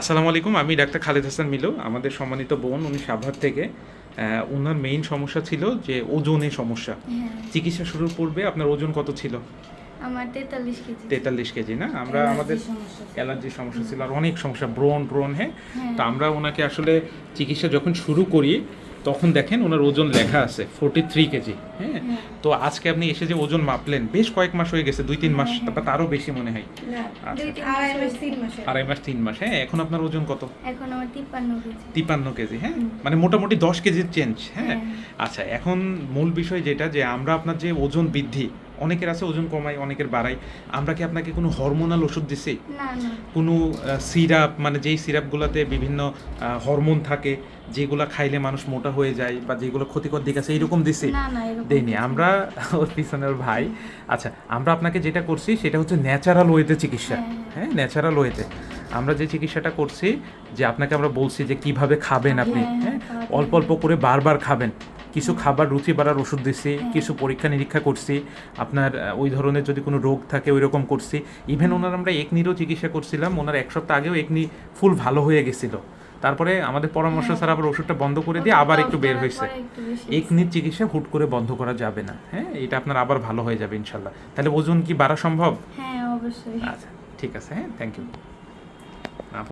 আসসালামু আলাইকুম আমি ডাক্তার খালেদ হাসান মিলো আমাদের সম্মানিত বোন উনি সাভার থেকে। ওনার মেইন সমস্যা ছিল যে ওজনের সমস্যা। হ্যাঁ। চিকিৎসা শুরুর পূর্বে আপনার ওজন কত ছিল? আমার তেতাল্লিশ কেজি। তেতাল্লিশ কেজি না? আমরা আমাদের অ্যালার্জির সমস্যা ছিল আর অনেক সমস্যা ব্রণ ব্রণ হ্যাঁ? হ্যাঁ। তো আমরা ওনাকে আসলে চিকিৎসা যখন শুরু করি তখন দেখেন ওনার ওজন লেখা আছে ফোর্টি থ্রি কেজি। হ্যাঁ? হ্যাঁ। তো আজকে আপনি এসে যে ওজন মাপলেন বেশ কয়েক মাস হয়ে গেছে দুই তিন মাস হ্যাঁ, হ্যাঁ। বা তারও বেশি মনে হয়। আচ্ছা। তিন আড়াই মাস মাস। তিন আড়াই মাস তিন মাস। হ্যাঁ এখন আপনার ওজন কত? এখন আমার তিপ্পান্ন কেজি। হ্যাঁ? মানে মোটামুটি দশ কেজির চেঞ্জ হ্যাঁ? হ্যাঁ। আচ্ছা এখন মূল বিষয় যেটা যে আমরা আপনার যে ওজন বৃদ্ধি অনেকের আছে ওজন কমাই অনেকের বাড়াই আমরা কি আপনাকে কোনো হরমোনাল ওষুধ দিছি? কোনো সিরাপ মানে যেই সিরাপগুলোতে বিভিন্ন হরমোন থাকে যেগুলো খাইলে মানুষ মোটা হয়ে যায় বা যেগুলো ক্ষতিকর দিক আছে এইরকম দিছি? না না এরকম দেইনি। কিছু আমরা ওর পিছনের ভাই। আচ্ছা আমরা আপনাকে যেটা করছি সেটা হচ্ছে ন্যাচারাল ওয়েতে চিকিৎসা। হ্যাঁ, হ্যাঁ। ন্যাচারাল ওয়েতে আমরা যে চিকিৎসাটা করছি যে আপনাকে আমরা বলছি যে কীভাবে খাবেন আপনি হ্যাঁ, হ্যাঁ? অল্প অল্প করে বারবার খাবেন। কিছু খাবার রুচি বাড়ার ওষুধ দিচ্ছি হ্যাঁ। কিছু পরীক্ষা নিরীক্ষা করছি আপনার ওই ধরনের যদি কোনো রোগ থাকে ওই রকম করছি। ইভেন ওনার আমরা এক একনিরও চিকিৎসা করছিলাম ওনার এক সপ্তাহ আগেও একনি ফুল ভালো হয়ে গেছিল। তারপরে আমাদের পরামর্শ হ্যাঁ। ছাড়া আবার ওষুধটা বন্ধ করে দিয়ে আবার একটু বের হয়েছে। একনির চিকিৎসা হুট করে বন্ধ করা যাবে না হ্যাঁ? এটা আপনার আবার ভালো হয়ে যাবে ইনশাল্লাহ। তাহলে ওজন কি বাড়া সম্ভব? হ্যাঁ অবশ্যই। আচ্ছা ঠিক আছে হ্যাঁ থ্যাংক ইউ